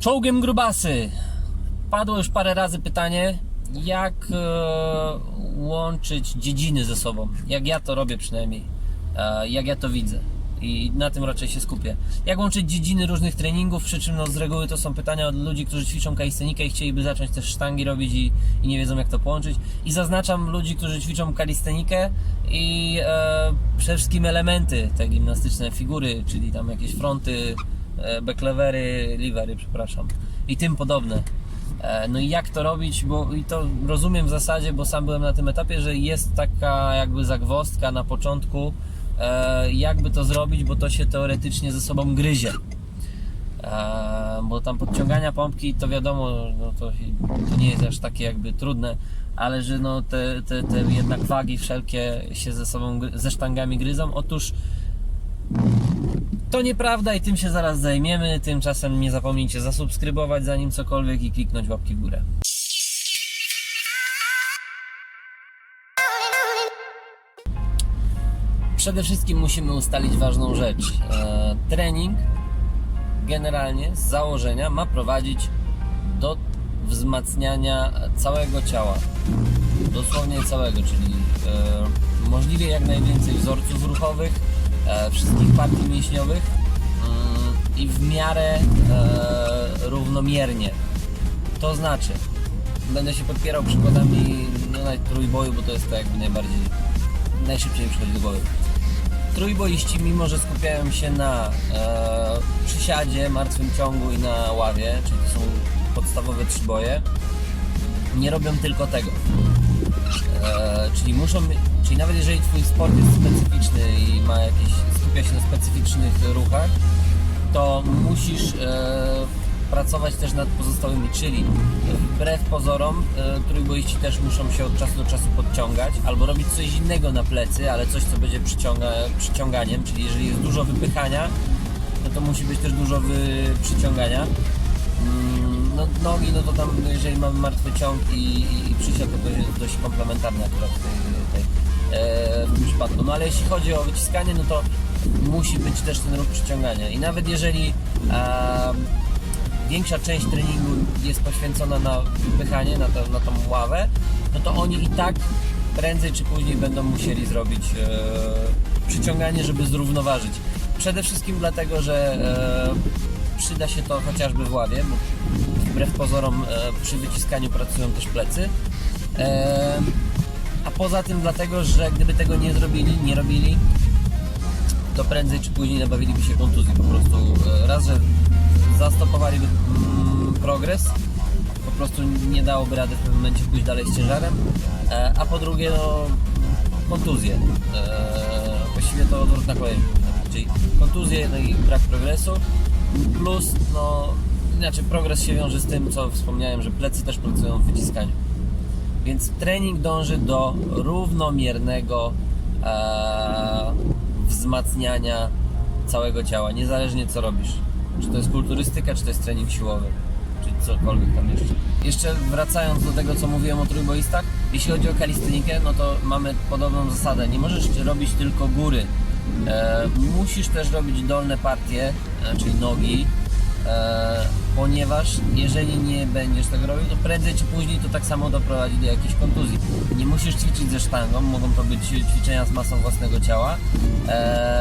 Czołgiem grubasy. Padło już parę razy pytanie, jak e, łączyć dziedziny ze sobą. Jak ja to robię przynajmniej. E, jak ja to widzę. I na tym raczej się skupię. Jak łączyć dziedziny różnych treningów, przy czym no, z reguły to są pytania od ludzi, którzy ćwiczą kalistenikę i chcieliby zacząć też sztangi robić i, i nie wiedzą jak to połączyć. I zaznaczam ludzi, którzy ćwiczą kalistenikę i e, przede wszystkim elementy te gimnastyczne, figury, czyli tam jakieś fronty, backlevery, livery, przepraszam i tym podobne. E, No i jak to robić, bo i to rozumiem w zasadzie, bo sam byłem na tym etapie, że jest taka jakby zagwozdka na początku, e, jakby to zrobić, bo to się teoretycznie ze sobą gryzie. E, Bo tam podciągania pompki to wiadomo, no to, to nie jest aż takie jakby trudne, ale że no te, te, te jednak wagi wszelkie się ze sobą, ze sztangami gryzą. Otóż to nieprawda i tym się zaraz zajmiemy. Tymczasem nie zapomnijcie zasubskrybować zanim cokolwiek i kliknąć łapki w górę. Przede wszystkim musimy ustalić ważną rzecz. E, trening generalnie z założenia ma prowadzić do wzmacniania całego ciała. Dosłownie całego, czyli e, możliwie jak najwięcej wzorców ruchowych, wszystkich partii mięśniowych mm, i w miarę e, równomiernie. To znaczy, będę się podpierał przykładami no, trójboju, bo to jest to jakby najbardziej, najszybciej mi przychodzi do głowy. Trójboiści, mimo że skupiają się na e, przysiadzie, martwym ciągu i na ławie, czyli to są podstawowe trzyboje, nie robią tylko tego. E, czyli muszą, czyli nawet jeżeli twój sport jest specyficzny i ma jakieś, skupia się na specyficznych ruchach, to musisz e, pracować też nad pozostałymi, czyli wbrew pozorom e, trójboiści też muszą się od czasu do czasu podciągać albo robić coś innego na plecy, ale coś co będzie przyciąga, przyciąganiem, czyli jeżeli jest dużo wypychania, no to musi być też dużo wy, przyciągania. Mm, No, nogi, no to tam jeżeli mamy martwy ciąg i, i, przysiad, to to jest dość komplementarne akurat w, tej, tej, e, w tym przypadku. No ale jeśli chodzi o wyciskanie, no to musi być też ten ruch przyciągania. I nawet jeżeli e, większa część treningu jest poświęcona na wypychanie, na, to, na tą ławę, no to oni i tak prędzej czy później będą musieli zrobić e, przyciąganie, żeby zrównoważyć. Przede wszystkim dlatego, że e, przyda się to chociażby w ławie, bo wbrew pozorom e, przy wyciskaniu pracują też plecy. E, a poza tym dlatego, że gdyby tego nie zrobili, nie robili, to prędzej czy później nabawiliby się kontuzji po prostu. E, Raz, że zastopowaliby mm, progres, po prostu nie dałoby rady w pewnym momencie pójść dalej z ciężarem, a po drugie no kontuzje. Właściwie to odwrotna kolej, czyli kontuzje no i brak progresu, plus no inaczej progres się wiąże z tym, co wspomniałem, że plecy też pracują w wyciskaniu. Więc trening dąży do równomiernego e, wzmacniania całego ciała, niezależnie co robisz. Czy to jest kulturystyka, czy to jest trening siłowy, czy cokolwiek tam jeszcze. Jeszcze wracając do tego, co mówiłem o trójboistach, jeśli chodzi o kalistenikę, no to mamy podobną zasadę. Nie możesz robić tylko góry. E, musisz też robić dolne partie, e, czyli nogi, e, ponieważ jeżeli nie będziesz tego robił, to prędzej czy później to tak samo doprowadzi do jakiejś kontuzji. Nie musisz ćwiczyć ze sztangą, mogą to być ćwiczenia z masą własnego ciała,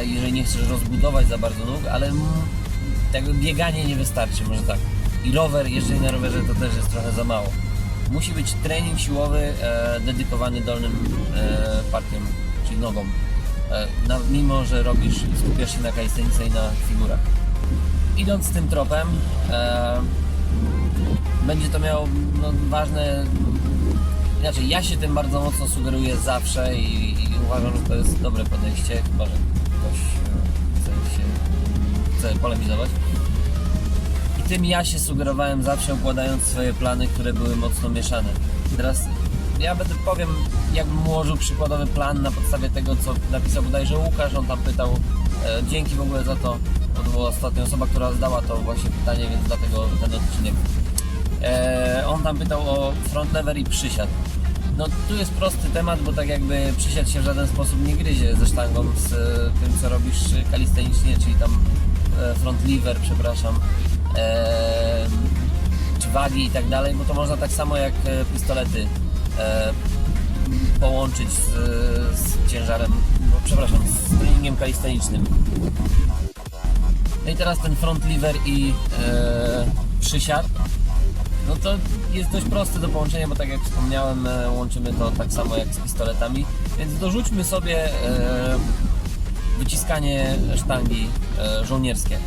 jeżeli nie chcesz rozbudować za bardzo nóg, ale jakby bieganie nie wystarczy, może tak. I rower, jeżeli na rowerze, to też jest trochę za mało. Musi być trening siłowy dedykowany dolnym partiom, czyli nogom. E, na, mimo, że robisz, skupiasz się na kalistenice i na figurach idąc tym tropem, e, będzie to miało no, ważne. Inaczej, ja się tym bardzo mocno sugeruję zawsze i, i uważam, że to jest dobre podejście, chyba że ktoś e, chce się chce polemizować. I tym ja się sugerowałem zawsze układając swoje plany, które były mocno mieszane. Teraz ja będę powiem, jakbym ułożył przykładowy plan na podstawie tego, co napisał bodajże Łukasz, on tam pytał, e, dzięki w ogóle za to, bo to była ostatnia osoba, która zdała to właśnie pytanie, więc dlatego ten odcinek. E, on tam pytał o front lever i przysiad. No tu jest prosty temat, bo tak jakby przysiad się w żaden sposób nie gryzie ze sztangą, z e, tym co robisz kalistenicznie, czyli tam e, front lever, przepraszam. E, wagi i tak dalej, bo to można tak samo jak e, pistolety połączyć z, z ciężarem, no, przepraszam, z treningiem kalistenicznym. No i teraz ten front lever i e, przysiad. No to jest dość proste do połączenia, bo tak jak wspomniałem, e, łączymy to tak samo jak z pistoletami. Więc dorzućmy sobie e, wyciskanie sztangi e, żołnierskie,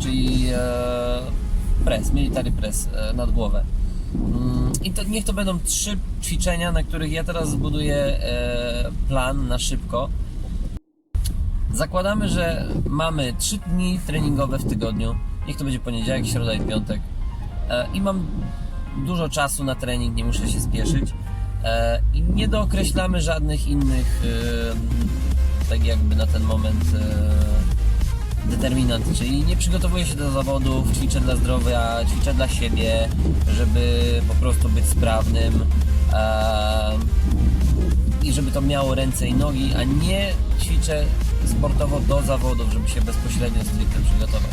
czyli e, press, military press e, nad głowę. I to, niech to będą trzy ćwiczenia, na których ja teraz zbuduję e, plan na szybko. Zakładamy, że mamy 3 dni treningowe w tygodniu. Niech to będzie poniedziałek, środa i piątek. E, I mam dużo czasu na trening, nie muszę się spieszyć. E, I nie dookreślamy żadnych innych, tak jakby na ten moment, determinant. Czyli nie przygotowuję się do zawodów, ćwiczę dla zdrowia, ćwiczę dla siebie, żeby po prostu być sprawnym. I żeby to miało ręce i nogi, a nie ćwiczę sportowo do zawodów, żeby się bezpośrednio stricte przygotować.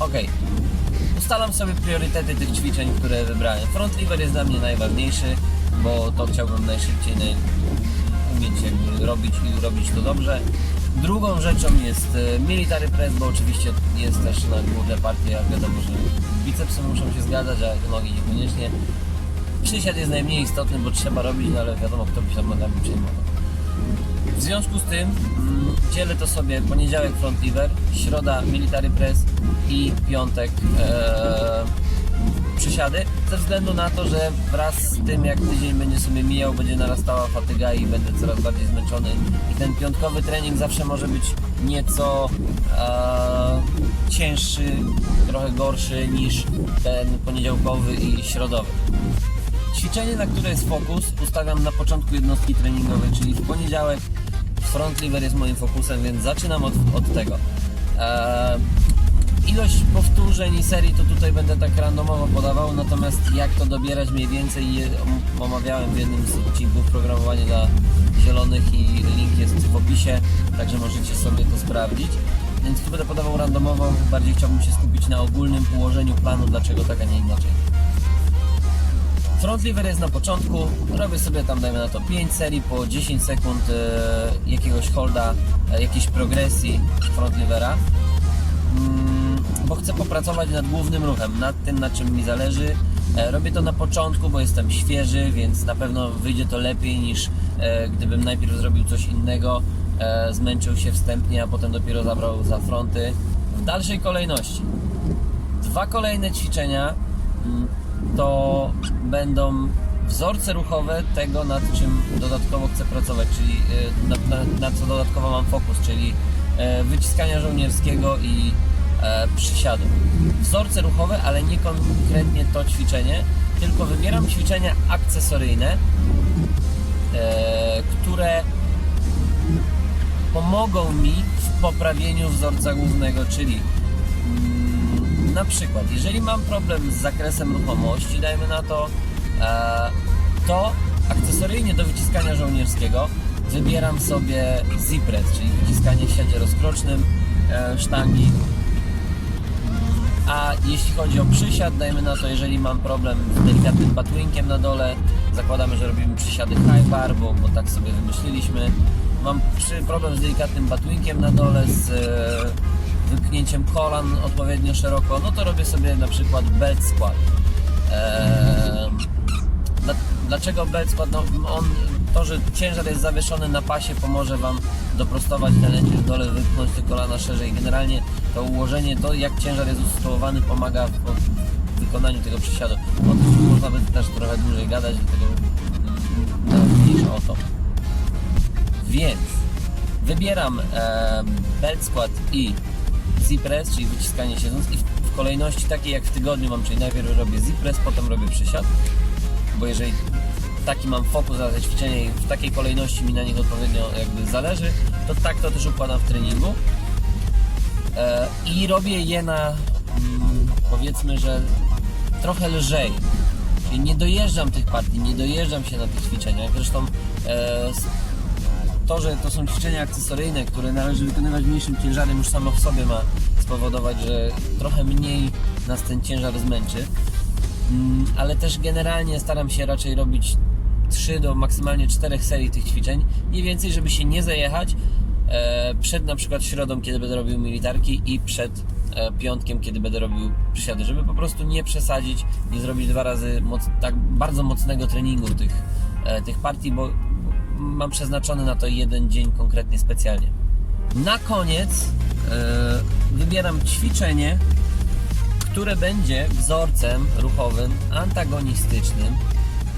Ok, ustalam sobie priorytety tych ćwiczeń, które wybrałem. Front lever jest dla mnie najważniejszy, bo to chciałbym najszybciej naj... umieć jakby robić i robić to dobrze. Drugą rzeczą jest e, military press, bo oczywiście jest też na główne partie, jak wiadomo, że bicepsy muszą się zgadzać, a nogi niekoniecznie. Przysiad jest najmniej istotny, bo trzeba robić, no ale wiadomo, kto by się nami przejmował. W związku z tym mm, dzielę to sobie poniedziałek front lever, środa military press i piątek e, przysiady, ze względu na to, że wraz z tym jak tydzień będzie sobie mijał, będzie narastała fatyga i będę coraz bardziej zmęczony i ten piątkowy trening zawsze może być nieco e, cięższy, trochę gorszy niż ten poniedziałkowy i środowy. Ćwiczenie, na które jest fokus, ustawiam na początku jednostki treningowej, czyli w poniedziałek front lever jest moim fokusem, więc zaczynam od, od tego. Eee, ilość powtórzeń i serii to tutaj będę tak randomowo podawał, natomiast jak to dobierać mniej więcej omawiałem w jednym z odcinków programowanie dla zielonych i link jest w opisie, także możecie sobie to sprawdzić. Więc tu będę podawał randomowo, bardziej chciałbym się skupić na ogólnym ułożeniu planu, dlaczego tak, a nie inaczej. Front lever jest na początku, robię sobie tam dajmy na to 5 serii po 10 sekund e, jakiegoś holda, e, jakiejś progresji front levera. Mm, bo chcę popracować nad głównym ruchem, nad tym na czym mi zależy. E, robię to na początku, bo jestem świeży, więc na pewno wyjdzie to lepiej niż e, gdybym najpierw zrobił coś innego, e, zmęczył się wstępnie, a potem dopiero zabrał za fronty. W dalszej kolejności Dwa kolejne ćwiczenia mm, to będą wzorce ruchowe tego, nad czym dodatkowo chcę pracować, czyli na, na, na co dodatkowo mam fokus, czyli wyciskania żołnierskiego i e, przysiadu. Wzorce ruchowe, ale nie konkretnie to ćwiczenie, tylko wybieram ćwiczenia akcesoryjne, e, które pomogą mi w poprawieniu wzorca głównego, czyli mm, na przykład, jeżeli mam problem z zakresem ruchomości, dajmy na to, e, to akcesoryjnie do wyciskania żołnierskiego wybieram sobie Z-press, czyli wyciskanie w siadzie rozkrocznym e, sztangi. A jeśli chodzi o przysiad, dajmy na to, jeżeli mam problem z delikatnym batwinkiem na dole, zakładamy, że robimy przysiady high bar, bo, bo tak sobie wymyśliliśmy. Mam problem z delikatnym batwinkiem na dole, z e, wypchnięciem kolan odpowiednio szeroko, no to robię sobie na przykład belt squat. Dla, dlaczego belt squat? No, on, to, że ciężar jest zawieszony na pasie pomoże Wam doprostować ten w dole, wypchnąć te kolana szerzej. Generalnie to ułożenie, to jak ciężar jest usytuowany pomaga w, wykonaniu tego przysiadu. O tym można by też trochę dłużej gadać, dlatego mm, mniejsza o to. Więc wybieram e, belt squat i Z-press, czyli wyciskanie siedząc i w, w kolejności takiej jak w tygodniu mam, czyli najpierw robię Z-press, potem robię przysiad, bo jeżeli taki mam fokus na te ćwiczenia i w takiej kolejności mi na nich odpowiednio jakby zależy, to tak to też układam w treningu i robię je na mm, powiedzmy, że trochę lżej. Czyli nie dojeżdżam tych partii, nie dojeżdżam się na tych ćwiczeniach. Zresztą e, to, że to są ćwiczenia akcesoryjne, które należy wykonywać mniejszym ciężarem, już samo w sobie ma spowodować, że trochę mniej nas ten ciężar zmęczy. Mm, ale też generalnie staram się raczej robić 3 do maksymalnie 4 serii tych ćwiczeń, mniej więcej, żeby się nie zajechać e, przed na przykład środą, kiedy będę robił militarki i przed e, piątkiem, kiedy będę robił przysiady, żeby po prostu nie przesadzić, nie zrobić dwa razy moc, tak bardzo mocnego treningu tych, e, tych partii, bo mam przeznaczony na to jeden dzień konkretnie specjalnie. Na koniec e, wybieram ćwiczenie, które będzie wzorcem ruchowym antagonistycznym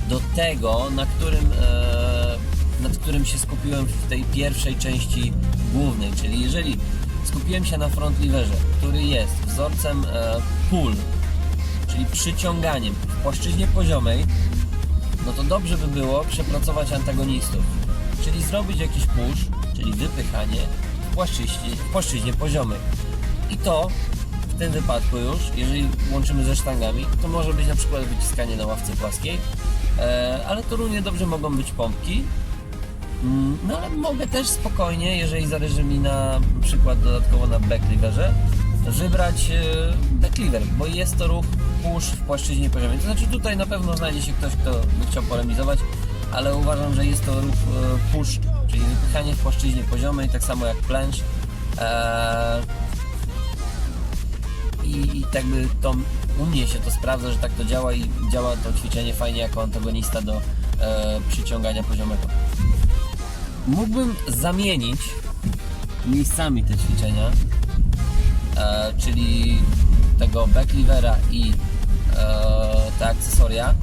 do tego, na którym, e, nad którym się skupiłem w tej pierwszej części głównej. Czyli jeżeli skupiłem się na front leverze, który jest wzorcem e, pull, czyli przyciąganiem w płaszczyźnie poziomej, no to dobrze by było przepracować antagonistów, czyli zrobić jakiś push, czyli wypychanie w płaszczyźnie, w płaszczyźnie poziomej. I to w tym wypadku już, jeżeli łączymy ze sztangami, to może być na przykład wyciskanie na ławce płaskiej, e, ale to równie dobrze mogą być pompki. Mm, No ale mogę też spokojnie, jeżeli zależy mi na przykład dodatkowo na backliverze, wybrać e, backliver, bo jest to ruch push w płaszczyźnie poziomej. To znaczy tutaj na pewno znajdzie się ktoś, kto by chciał polemizować, ale uważam, że jest to ruch e, push, czyli wypychanie w płaszczyźnie poziomej, tak samo jak planche. Eee, i, i tak by to u mnie się to sprawdza, że tak to działa i działa to ćwiczenie fajnie jako antagonista do e, przyciągania poziomego. Mógłbym zamienić miejscami te ćwiczenia, e, czyli tego backlivera i e, te akcesoria,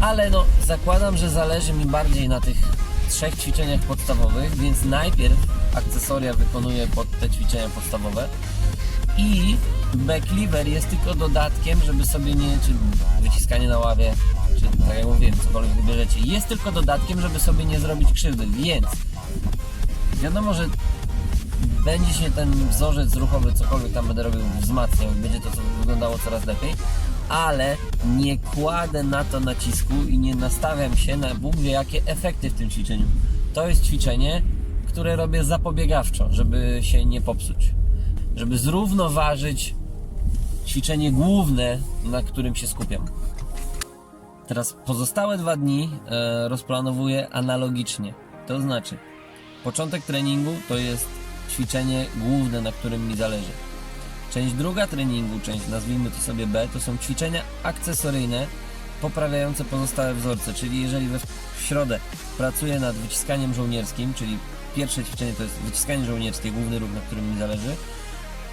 ale no zakładam, że zależy mi bardziej na tych trzech ćwiczeniach podstawowych, więc najpierw akcesoria wykonuję pod te ćwiczenia podstawowe i backliver jest tylko dodatkiem, żeby sobie nie, czy wyciskanie na ławie, czy tak jak mówiłem, cokolwiek wybierzecie, jest tylko dodatkiem, żeby sobie nie zrobić krzywdy, więc wiadomo, że będzie się ten wzorzec ruchowy, cokolwiek tam będę robił, wzmacniał, będzie to wyglądało coraz lepiej, ale nie kładę na to nacisku i nie nastawiam się na Bóg wie jakie efekty w tym ćwiczeniu. To jest ćwiczenie, które robię zapobiegawczo, żeby się nie popsuć żeby zrównoważyć ćwiczenie główne, na którym się skupiam. Teraz pozostałe dwa dni e, rozplanowuję analogicznie. To znaczy, początek treningu to jest ćwiczenie główne, na którym mi zależy. Część druga treningu, część nazwijmy to sobie B, to są ćwiczenia akcesoryjne poprawiające pozostałe wzorce. Czyli jeżeli we w środę pracuję nad wyciskaniem żołnierskim, czyli pierwsze ćwiczenie to jest wyciskanie żołnierskie, główny ruch, na którym mi zależy,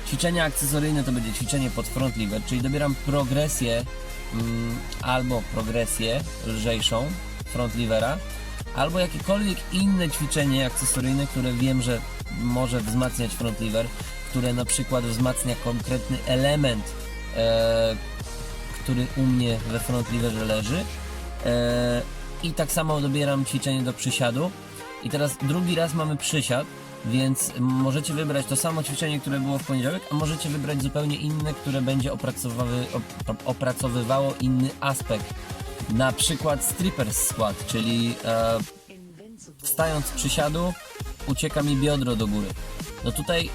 Ćwiczenia akcesoryjne to będzie ćwiczenie pod front lever, czyli dobieram progresję mm, albo progresję lżejszą front levera, albo jakiekolwiek inne ćwiczenie akcesoryjne, które wiem, że może wzmacniać front lever, które na przykład wzmacnia konkretny element, e, który u mnie we front leverze leży. E, I tak samo dobieram ćwiczenie do przysiadu. I teraz drugi raz mamy przysiad, więc możecie wybrać to samo ćwiczenie, które było w poniedziałek, a możecie wybrać zupełnie inne, które będzie opracowywały, op- opracowywało inny aspekt. Na przykład strippers squat, czyli e, wstając z przysiadu ucieka mi biodro do góry. No tutaj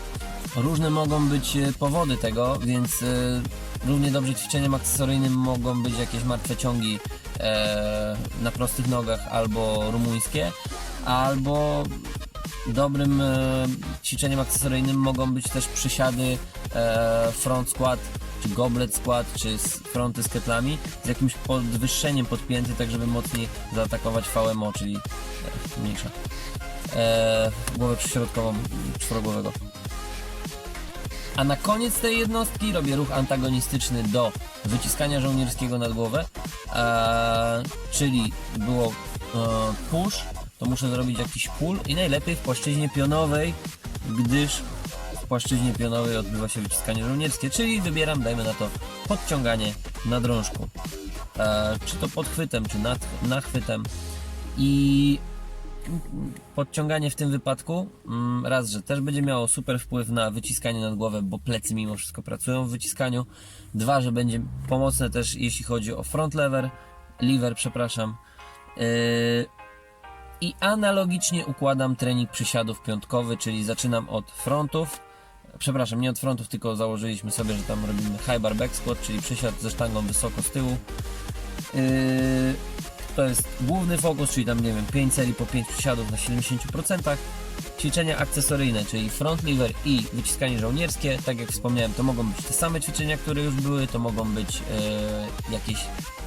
różne mogą być e, powody tego, więc e, równie dobrze ćwiczeniem akcesoryjnym mogą być jakieś martwe ciągi e, na prostych nogach albo rumuńskie, albo dobrym e, ćwiczeniem akcesoryjnym mogą być też przysiady e, front squat, czy goblet squat, czy fronty z ketlami z jakimś podwyższeniem podpięty, tak żeby mocniej zaatakować VMO, czyli e, mniejsza głowę przyśrodkową czworogłowego. A na koniec tej jednostki robię ruch antagonistyczny do wyciskania żołnierskiego nad głowę, czyli było push, to muszę zrobić jakiś pull i najlepiej w płaszczyźnie pionowej, gdyż w płaszczyźnie pionowej odbywa się wyciskanie żołnierskie, czyli wybieram, dajmy na to, podciąganie na drążku. E, czy to podchwytem, czy nad, nachwytem. I podciąganie w tym wypadku, mm, raz, że też będzie miało super wpływ na wyciskanie nad głowę, bo plecy mimo wszystko pracują w wyciskaniu. Dwa, że będzie pomocne też jeśli chodzi o front lever, lever, przepraszam. Yy, I analogicznie układam trening przysiadów piątkowy, czyli zaczynam od frontów, przepraszam, nie od frontów, tylko założyliśmy sobie, że tam robimy high bar back squat, czyli przysiad ze sztangą wysoko z tyłu. Yy, to jest główny fokus, czyli tam nie wiem, 5 serii po 5 przysiadów na 70%. Ćwiczenia akcesoryjne, czyli front lever i wyciskanie żołnierskie. Tak jak wspomniałem, to mogą być te same ćwiczenia, które już były, to mogą być e, jakieś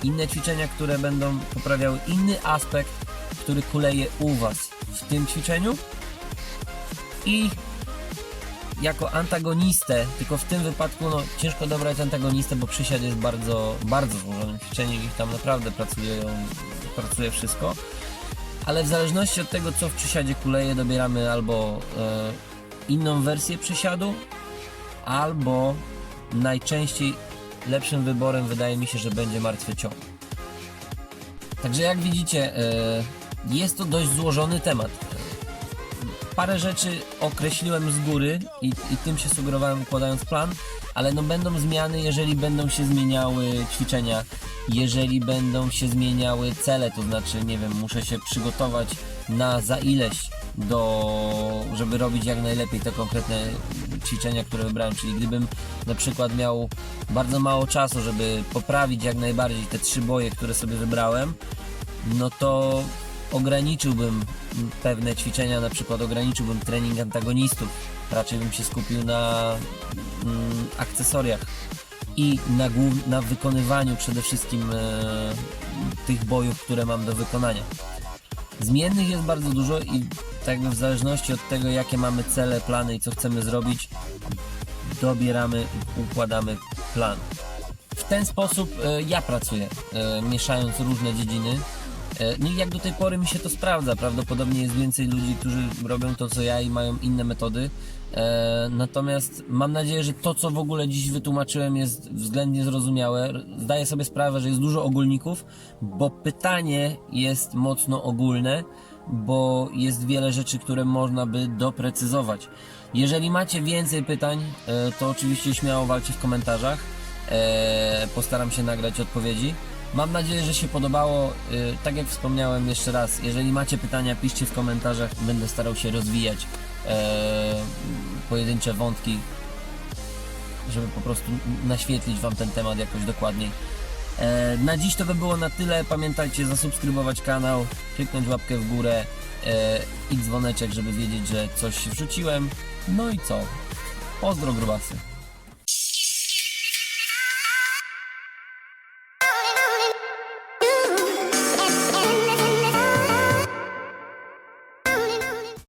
inne ćwiczenia, które będą poprawiały inny aspekt, który kuleje u Was w tym ćwiczeniu. I jako antagonistę, tylko w tym wypadku no, ciężko dobrać antagonistę, bo przysiad jest bardzo, bardzo złożonym ćwiczeniem i tam naprawdę pracuje, pracuje wszystko. Ale w zależności od tego, co w przysiadzie kuleje, dobieramy albo e, inną wersję przysiadu, albo najczęściej lepszym wyborem wydaje mi się, że będzie martwy ciąg. Także jak widzicie, e, jest to dość złożony temat. Parę rzeczy określiłem z góry i, i tym się sugerowałem układając plan, ale no będą zmiany, jeżeli będą się zmieniały ćwiczenia, jeżeli będą się zmieniały cele, to znaczy, nie wiem, muszę się przygotować na za ileś do, żeby robić jak najlepiej te konkretne ćwiczenia, które wybrałem, czyli gdybym na przykład miał bardzo mało czasu, żeby poprawić jak najbardziej te trzy boje, które sobie wybrałem, no to ograniczyłbym pewne ćwiczenia, na przykład ograniczyłbym trening antagonistów, raczej bym się skupił na mm, akcesoriach i na, na wykonywaniu przede wszystkim e, tych bojów, które mam do wykonania. Zmiennych jest bardzo dużo i tak w zależności od tego, jakie mamy cele, plany i co chcemy zrobić, dobieramy, układamy plan. W ten sposób e, ja pracuję, e, mieszając różne dziedziny. E, No jak do tej pory mi się to sprawdza. Prawdopodobnie jest więcej ludzi, którzy robią to co ja i mają inne metody. E, Natomiast mam nadzieję, że to co w ogóle dziś wytłumaczyłem jest względnie zrozumiałe. Zdaję sobie sprawę, że jest dużo ogólników, bo pytanie jest mocno ogólne, bo jest wiele rzeczy, które można by doprecyzować. Jeżeli macie więcej pytań, e, to oczywiście śmiało walcie w komentarzach. Postaram się nagrać odpowiedzi. Mam nadzieję, że się podobało. Y, Tak jak wspomniałem jeszcze raz, jeżeli macie pytania, piszcie w komentarzach. Będę starał się rozwijać e, pojedyncze wątki, żeby po prostu naświetlić Wam ten temat jakoś dokładniej. E, Na dziś to by było na tyle. Pamiętajcie zasubskrybować kanał, kliknąć łapkę w górę e, i dzwoneczek, żeby wiedzieć, że coś wrzuciłem. No i co? Pozdro grubasy.